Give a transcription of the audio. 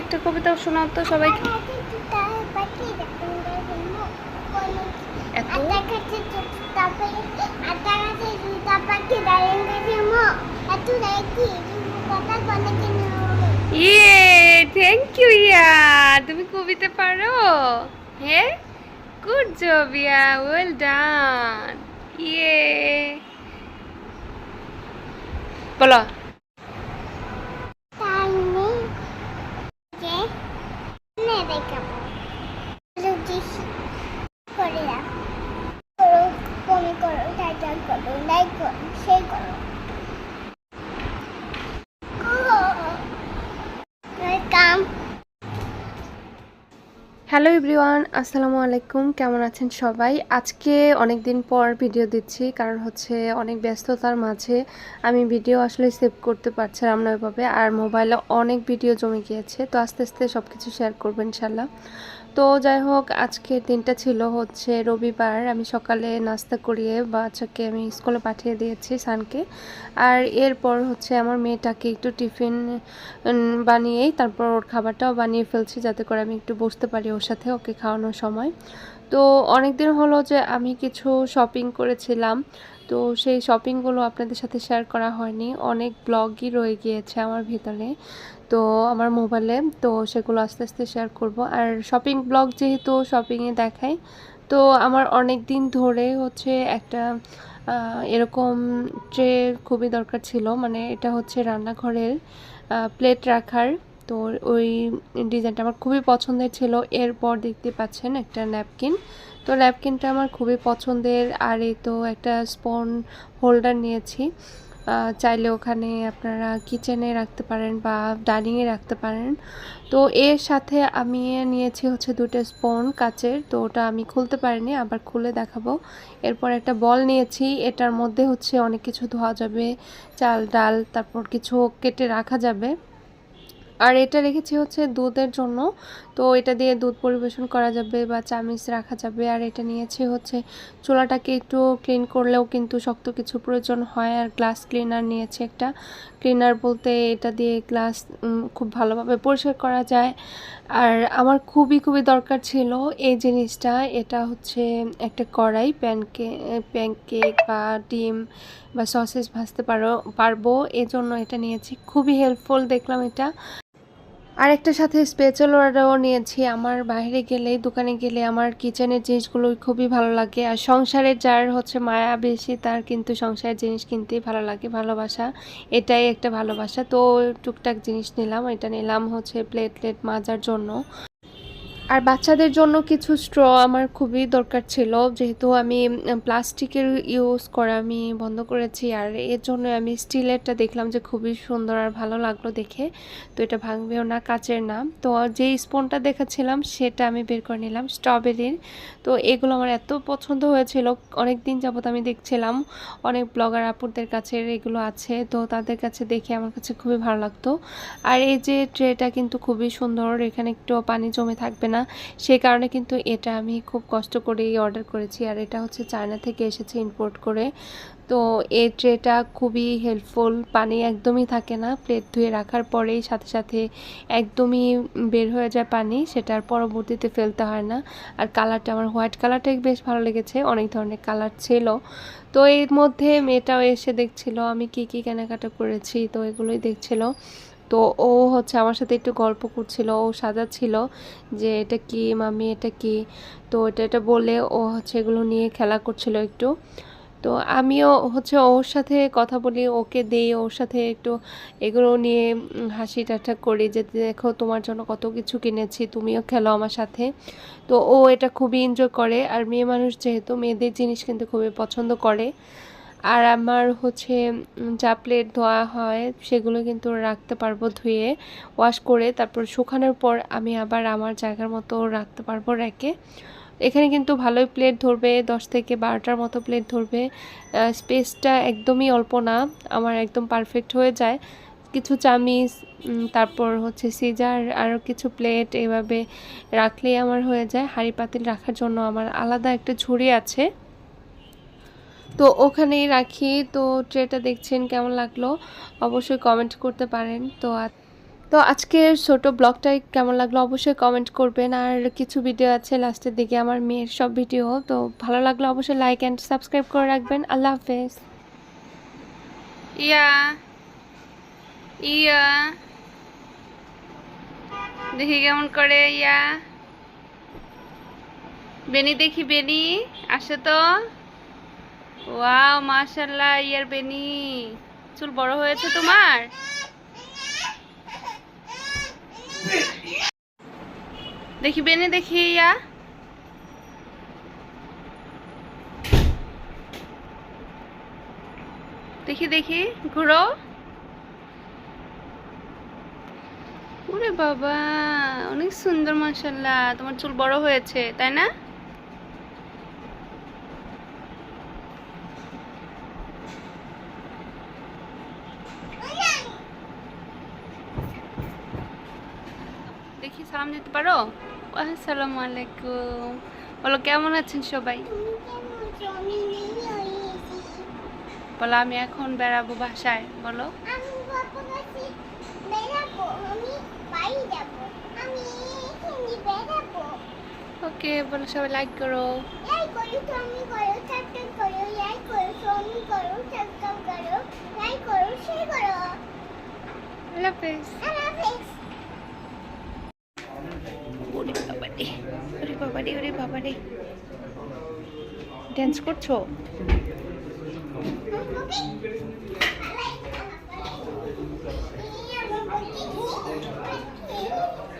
একটা কবিতা শোনাও তো সবাইকে। এত? ইয়ে থ্যাংক ইউ ইয়া। তুমি কবিতা পারো? হ্যাঁ good job yeah. Well done ইয়ে। বলো। সেই করো কাম হ্যালো এভরিওয়ান আসসালামু আলাইকুম, কেমন আছেন সবাই? আজকে অনেক দিন পর ভিডিও দিচ্ছি, কারণ হচ্ছে অনেক ব্যস্ততার মাঝে আমি ভিডিও আসলে সেভ করতে পারছিলাম না ওইভাবে আর মোবাইলে অনেক ভিডিও জমে গিয়েছে, তো আস্তে আস্তে সব কিছু শেয়ার করব ইনশাল্লাহ তো যাই হোক, আজকের দিনটা ছিল হচ্ছে রবিবার। আমি সকালে নাস্তা করিয়ে বাচ্চাকে আমি স্কুলে পাঠিয়ে দিয়েছি সানকে। আর এরপর হচ্ছে আমার মেয়েটাকে একটু টিফিন বানিয়েই তারপর ওর খাবারটাও বানিয়ে ফেলছি যাতে করে আমি একটু বসতে পারি ওর সাথে ওকে খাওয়ানোর সময়। তো অনেক দিন হলো যে আমি কিছু শপিং করেছিলাম। তো সেই শপিংগুলো আপনাদের সাথে শেয়ার করা হয়নি। অনেক ব্লগই রয়ে গিয়েছে আমার ভিতরে। তো আমার মোবাইলে, তো সেগুলো আস্তে আস্তে শেয়ার করব। আর শপিং ব্লগ যেহেতু শপিংয়ে দেখাই, তো আমার অনেক দিন ধরে হচ্ছে একটা এরকম ট্রে খুবই দরকার ছিল। মানে এটা হচ্ছে রান্নাঘরের প্লেট রাখার। তো ওই ডিজাইনটা আমার খুবই পছন্দের ছিল। এরপর দেখতে পাচ্ছেন একটা ন্যাপকিন তো ন্যাপকিনটা আমার খুবই পছন্দের। আর এই তো একটা স্পন হোল্ডার নিয়েছি। চাইলে ওখানে আপনারা কিচেনে রাখতে পারেন বা ডাইনিংয়ে রাখতে পারেন। তো এর সাথে আমি নিয়েছি হচ্ছে দুটো স্পন কাচের। তো ওটা আমি খুলতে পারিনি, আবার খুলে দেখাবো। এরপর একটা বল নিয়েছি, এটার মধ্যে হচ্ছে অনেক কিছু ধোয়া যাবে, চাল, ডাল, তারপর কিছু কেটে রাখা যাবে। আর এটা রেখেছি হচ্ছে দুধের জন্য। তো এটা দিয়ে দুধ পরিবেশন করা যাবে বা চামিচ রাখা যাবে। আর এটা নিয়েছি হচ্ছে চুলাটাকে একটু ক্লিন করলেও কিন্তু শক্ত কিছু প্রয়োজন হয়। আর গ্লাস ক্লিনার নিয়েছি একটা। ক্লিনার বলতে এটা দিয়ে গ্লাস খুব ভালোভাবে পরিষ্কার করা যায়। আর আমার খুবই খুবই দরকার ছিল এই জিনিসটা। এটা হচ্ছে একটা কড়াই প্যানকে প্যানকেক বা ডিম বা সসেস ভাজতে পারো, পারব। এজন্য এটা নিয়েছি। খুবই হেল্পফুল দেখলাম এটা। আর একটা সাথে স্পেশাল অর্ডারও নিয়েছি। আমার বাইরে গেলে দোকানে গেলে আমার কিচেনের জিনিসগুলো খুবই ভালো লাগে। আর সংসারের যার হচ্ছে মায়া বেশি, তার কিন্তু সংসারের জিনিস কিনতেই ভালো লাগে, ভালোবাসা। এটাই একটা ভালোবাসা। তো টুকটাক জিনিস নিলাম। এটা নিলাম হচ্ছে প্লেট প্লেট মাজার জন্য। আর বাচ্চাদের জন্য কিছু স্ট্র আমার খুবই দরকার ছিল। যেহেতু আমি প্লাস্টিকের ইউজ করা আমি বন্ধ করেছি আর এর জন্য আমি স্টিলেরটা দেখলাম যে খুবই সুন্দর আর ভালো লাগল দেখে। তো এটা ভাঙবেও না, কাচের না। তো যে স্পুনটা দেখাচ্ছিলাম সেটা আমি বের করে নিলাম স্ট্রবেরির তো এগুলো আমার এত পছন্দ হয়েছিল। অনেক দিন যাবত আমি দেখছিলাম, অনেক ব্লগার আপুরদের কাছে এগুলো আছে। তো তাদের কাছে দেখে আমার কাছে খুবই ভালো লাগতো। আর এই যে ট্রেটা কিন্তু খুবই সুন্দর, এখানে একটু পানি জমে থাকবে না। সেই কারণে কিন্তু এটা আমি খুব কষ্ট করেই অর্ডার করেছি। আর এটা হচ্ছে চায়না থেকে এসেছে ইম্পোর্ট করে। তো এই ট্রেটা খুবই হেল্পফুল পানি একদমই থাকে না। প্লেট ধুয়ে রাখার পরেই সাথে সাথে একদমই বের হয়ে যায় পানি। সেটার পরবর্তীতে ফেলতে হয় না। আর কালারটা আমার হোয়াইট কালারটাই বেশ ভালো লেগেছে। অনেক ধরনের কালার ছিল। তো এর মধ্যে মেয়েটাও এসে দেখছিল, আমি কি কি কেনাকাটা করেছি? তো এগুলোই দেখছিল। তো ও হচ্ছে আমার সাথে একটু গল্প করছিল, ও সাজাচ্ছিল যে এটা কি মামি এটা কি? তো এটা এটা বলে ও হচ্ছে এগুলো নিয়ে খেলা করছিল একটু। তো আমিও হচ্ছে ওর সাথে কথা বলি, ওকে দেই, ওর সাথে একটু এগুলো নিয়ে হাসি ঠাট্টা করি যে, দেখো, তোমার জন্য কত কিছু কিনেছি, তুমিও খেলো আমার সাথে। তো ও এটা খুবই এনজয় করে, আর মেয়ে মানুষ যেহেতু মেয়েদের জিনিস কিন্তু খুবই পছন্দ করে। আর আমার হচ্ছে যা প্লেট ধোয়া হয় সেগুলো কিন্তু রাখতে পারব ধুয়ে ওয়াশ করে তারপর শুকানোর পর আমি আবার আমার জায়গার মতো রাখতে পারব রেখে। এখানে কিন্তু ভালোই প্লেট ধরবে, দশ থেকে বারোটার মতো প্লেট ধরবে। স্পেসটা একদমই অল্প না, আমার একদম পারফেক্ট হয়ে যায়। কিছু চামিচ তারপর হচ্ছে সিজার আরও কিছু প্লেট এভাবে রাখলেই আমার হয়ে যায়। হাঁড়ি পাতিল রাখার জন্য আমার আলাদা একটা ঝুড়ি আছে। তো ওখানেই রাখি। তো ট্রেটা দেখছেন কেমন লাগল? অবশ্যই কমেন্ট করতে পারেন। তো তো আজকের ছোট ব্লগটাই কেমন লাগল অবশ্যই কমেন্ট করবেন। আর কিছু ভিডিও আছে লাস্টের দিকে আমার মেয়ের সব ভিডিও তো ভালো লাগল অবশ্যই লাইক অ্যান্ড সাবস্ক্রাইব করে রাখবেন। আল্লাহ হাফেজ। ইয়া ইয়া। দেখি কেমন করে, ইয়া। বেনি দেখি, বেনি, আসে তো। ওয়াও মাশাল্লাহ ইয়ার বেনি। চুল বড় হয়েছে তোমার? দেখি বেনে, দেখি ইয়া। দেখি দেখি, ঘুরো। ওরে বাবা, অনেক সুন্দর মাশাল্লাহ তোমার চুল বড় হয়েছে, তাই না? দেখি, সালাম দিতে পারো? আসসালামু। আলাইকুম বলো, কেমন আছেন সবাই? বলো, আমি এখন বেড়াবো বাসায়, বলো। ওকে, বলো, সবাই লাইক করো। ওরে বাবারে ড্যান্স করছ Okay.